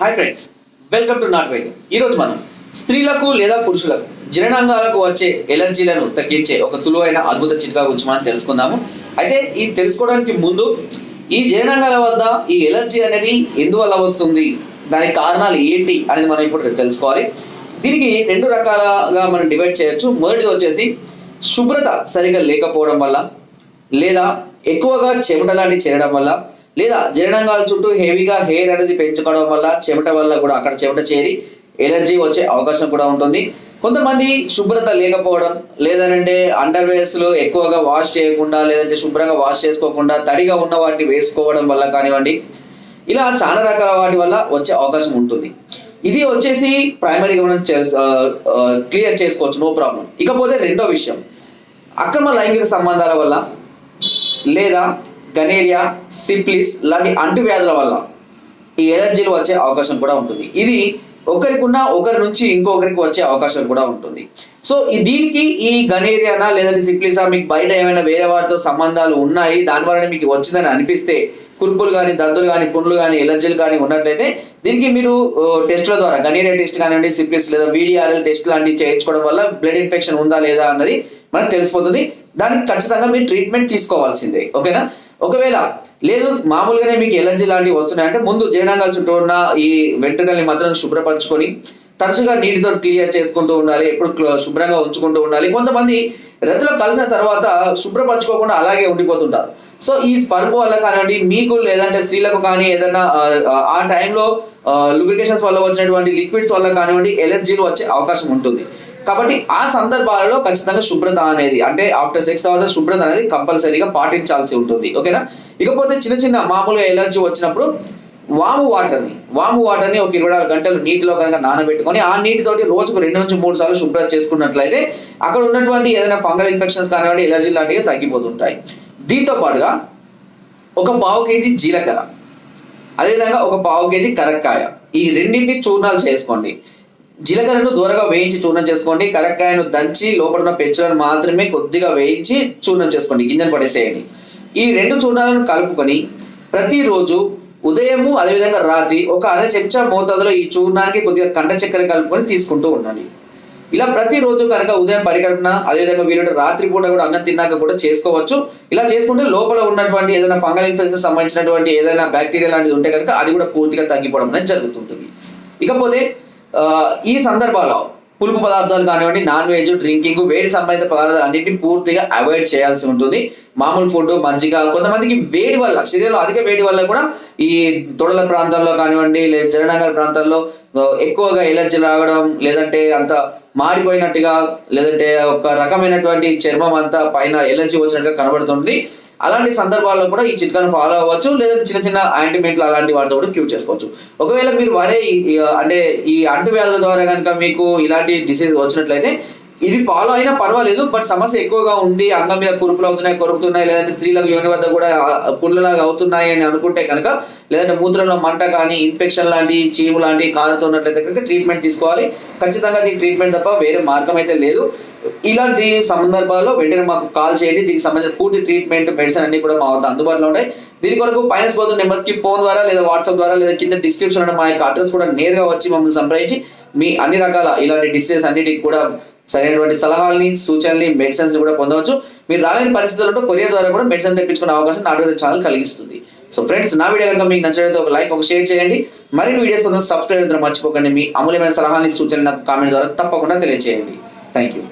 Hi friends welcome to నాట్ వైద్యం. ఈరోజు మనం స్త్రీలకు లేదా పురుషులకు జననాంగాలకు వచ్చే ఎలర్జీలను తగ్గించే ఒక సులువైన అద్భుత చిట్కా గురించి మనం తెలుసుకుందాము. అయితే ఇది తెలుసుకోవడానికి ముందు ఈ జననాంగాల వద్ద ఈ ఎలర్జీ అనేది ఎందువల్ల వస్తుంది? దానికి కారణాలు ఏంటి అనేది మనం ఇప్పుడు తెలుసుకోవాలి. దీనికి రెండు రకాలుగా మనం డివైడ్ చేయొచ్చు. మొదటిది వచ్చేసి శుభ్రత సరిగా లేకపోవడం వల్ల లేదా ఎక్కువగా చెమట లాంటివి చేరడం వల్ల లేదా జీర్ణంగాల చుట్టూ హెవీగా హెయిర్ అనేది పెంచుకోవడం వల్ల చెమట వల్ల కూడా అక్కడ చెమట చేరి ఎలర్జీ వచ్చే అవకాశం కూడా ఉంటుంది. కొంతమంది శుభ్రత లేకపోవడం లేదంటే అండర్లో ఎక్కువగా వాష్ చేయకుండా లేదంటే శుభ్రంగా వాష్ చేసుకోకుండా తడిగా ఉన్న వాటిని వేసుకోవడం వల్ల కానివ్వండి ఇలా చాలా రకాల వాటి వల్ల వచ్చే అవకాశం ఉంటుంది. ఇది వచ్చేసి ప్రైమరీగా మనం క్లియర్ చేసుకోవచ్చు నో ప్రాబ్లం ఇకపోతే రెండో విషయం. అక్రమ లైంగిక సంబంధాల వల్ల లేదా గనేరియా సిప్లిస్ లాంటి అంటువ్యాధుల వల్ల ఈ ఎలర్జీలు వచ్చే అవకాశం కూడా ఉంటుంది. ఇది ఒకరికున్న ఒకరి నుంచి ఇంకొకరికి వచ్చే అవకాశం కూడా ఉంటుంది. సో ఈ దీనికి ఈ గనేరియానా లేదంటే సిప్లిసా మీకు బయట ఏమైనా వేరే వారితో సంబంధాలు ఉన్నాయి దాని వలన మీకు వచ్చిందని అనిపిస్తే కురుపులు కానీ దద్దులు కానీ పుండ్లు కానీ ఎలర్జీలు కానీ ఉన్నట్లయితే దీనికి మీరు టెస్ట్ల ద్వారా గనేరియా టెస్ట్ కానివ్వండి సిప్లిస్ లేదా వీడిఆర్ఎల్ టెస్ట్ లాంటివి చేయించుకోవడం వల్ల బ్లడ్ ఇన్ఫెక్షన్ ఉందా లేదా అన్నది మనకు తెలిసిపోతుంది. దానికి ఖచ్చితంగా మీరు ట్రీట్మెంట్ తీసుకోవాల్సిందే ఓకేనా? ఒకవేళ లేదు మామూలుగానే మీకు ఎలర్జీ లాంటివి వస్తున్నాయంటే ముందు జీర్ణాంగాల చుట్టూ ఉన్న ఈ వెంట్రుకల్ని మాత్రం శుభ్రపరచుకొని తరచుగా నీటితో క్లియర్ చేసుకుంటూ ఉండాలి ఎప్పుడు శుభ్రంగా ఉంచుకుంటూ ఉండాలి. కొంతమంది రతిలో కలిసిన తర్వాత శుభ్రపరచుకోకుండా అలాగే ఉండిపోతుంటారు. సో ఈ స్పర్మ్ వల్ల కానివ్వండి మీకు లేదంటే స్త్రీలకు కానీ ఏదైనా ఆ, ఆ టైంలో లూబ్రికేషన్స్ వల్ల వచ్చినటువంటి లిక్విడ్స్ వల్ల కానివ్వండి ఎలర్జీలు వచ్చే అవకాశం ఉంటుంది. కాబట్టి ఆ సందర్భాలలో ఖచ్చితంగా శుభ్రత అనేది అంటే ఆఫ్టర్ సెక్స్ తర్వాత శుభ్రత అనేది కంపల్సరీగా పాటించాల్సి ఉంటుంది. ఓకేనా? ఇకపోతే చిన్న చిన్న మామూలుగా ఎలర్జీ వచ్చినప్పుడు వాము వాటర్ని వాము వాటర్ని ఒక ఇరవై నాలుగు గంటలు నీటిలో కనుక నానబెట్టుకొని ఆ నీటితోటి రోజుకు రెండు నుంచి మూడు సార్లు శుభ్రత చేసుకున్నట్లయితే అక్కడ ఉన్నటువంటి ఏదైనా ఫంగల్ ఇన్ఫెక్షన్స్ కానివ్వండి ఎలర్జీ లాంటివి తగ్గిపోతుంటాయి. దీంతో పాటుగా ఒక పావు కేజీ జీలకర్ర అదేవిధంగా ఒక పావు కేజీ కరక్కాయ ఈ రెండింటిని చూర్ణాలు చేసుకోండి. జీలకర్రను దూరగా వేయించి చూర్ణం చేసుకోండి. కరక్కాయను దంచి లోపల ఉన్న పెచ్చులను మాత్రమే కొద్దిగా వేయించి చూర్ణం చేసుకోండి. గింజను పడేసేయండి. ఈ రెండు చూర్ణాలను కలుపుకొని ప్రతిరోజు ఉదయము అదేవిధంగా రాత్రి ఒక అర చెంచా మోతాదులో ఈ చూర్ణానికి కొద్దిగా కండ చక్కెర కలుపుకొని తీసుకుంటూ ఉండండి. ఇలా ప్రతిరోజు కనుక ఉదయం పరికల్పన అదేవిధంగా వీరుడు రాత్రి పూట కూడా అన్నం తిన్నాక కూడా చేసుకోవచ్చు. ఇలా చేసుకుంటే లోపల ఉన్నటువంటి ఏదైనా ఫంగల్ ఇన్ఫెక్షన్ సంబంధించినటువంటి ఏదైనా బ్యాక్టీరియా లాంటిది ఉంటే కనుక అది కూడా పూర్తిగా తగ్గిపోవడం అనేది జరుగుతుంటుంది. ఇకపోతే ఈ సందర్భాల్లో పులుపు పదార్థాలు కానివ్వండి నాన్ వెజ్ డ్రింకింగ్ వేడి సంబంధిత పదార్థాలు అన్నింటినీ పూర్తిగా అవాయిడ్ చేయాల్సి ఉంటుంది. మామూలు ఫుడ్ మజ్జిగ కొంతమందికి వేడి వల్ల శరీరంలో అధిక వేడి వల్ల కూడా ఈ తొడల ప్రాంతాల్లో కానివ్వండి లేదా జననాంగాల ప్రాంతాల్లో ఎక్కువగా ఎలర్జీ రావడం లేదంటే అంత మారిపోయినట్టుగా లేదంటే ఒక రకమైనటువంటి చర్మం అంతా పైన ఎలర్జీ వచ్చినట్టుగా కనబడుతుంది. అలాంటి సందర్భాల్లో కూడా ఈ చిట్కాను ఫాలో అవ్వచ్చు లేదంటే చిన్న చిన్న ఆంటిమెంట్లు అలాంటి వాటితో కూడా క్యూర్ చేసుకోవచ్చు. ఒకవేళ మీరు వరే అంటే ఈ అంటువ్యాధుల ద్వారా కనుక మీకు ఇలాంటి డిసీజ్ వచ్చినట్లయితే ఇది ఫాలో అయినా పర్వాలేదు బట్ సమస్య ఎక్కువగా ఉండి అంగం మీద కురుపులు అవుతున్నాయి కొరుకుతున్నాయి లేదంటే స్త్రీలకు యోని వద్ద కూడా పుల్లలాగా పుండ్లలాగా అవుతున్నాయి అని అనుకుంటే కనుక లేదంటే మూత్రంలో మంట కానీ ఇన్ఫెక్షన్ లాంటి చీము లాంటి కారుతున్నట్లయితే కనుక ట్రీట్మెంట్ తీసుకోవాలి. ఖచ్చితంగా ఈ ట్రీట్మెంట్ తప్ప వేరే మార్గం అయితే లేదు. ఇలాంటి సందర్భాల్లో వెంటనే మాకు కాల్ చేయండి. దీనికి సంబంధించిన పూర్తి ట్రీట్మెంట్ మెడిసిన్ అన్ని కూడా మా వద్ద అందుబాటులో ఉంటాయి. దీని కొరకు పైన పోతున్న నెంబర్స్కి ఫోన్ ద్వారా లేదా వాట్సాప్ ద్వారా లేదా కింద డిస్క్రిప్షన్ ఉన్న మా యొక్క అడ్రస్ కూడా నేరుగా వచ్చి మమ్మల్ని సంప్రదించి మీ అన్ని రకాల ఇలాంటి డిసీజెస్ అన్నిటికి కూడా సరైనటువంటి సలహాలని సూచనల్ని మెడిసిన్స్ కూడా పొందవచ్చు. మీరు రాలేని పరిస్థితుల్లో కొరియర్ ద్వారా కూడా మెడిసిన్ తెప్పించుకునే అవకాశం నాటు ఛానల్ కలిగిస్తుంది. సో ఫ్రెండ్స్ నా వీడియో కనుక మీకు నచ్చినట్లయితే ఒక లైక్ ఒక షేర్ చేయండి. మరిన్ని వీడియోస్ కోసం సబ్స్క్రైబ్ మర్చిపోకండి. మీ అమూల్యమైన సలహాని సూచనలు నాకు కామెంట్ ద్వారా తప్పకుండా తెలియజేయండి థ్యాంక్ యూ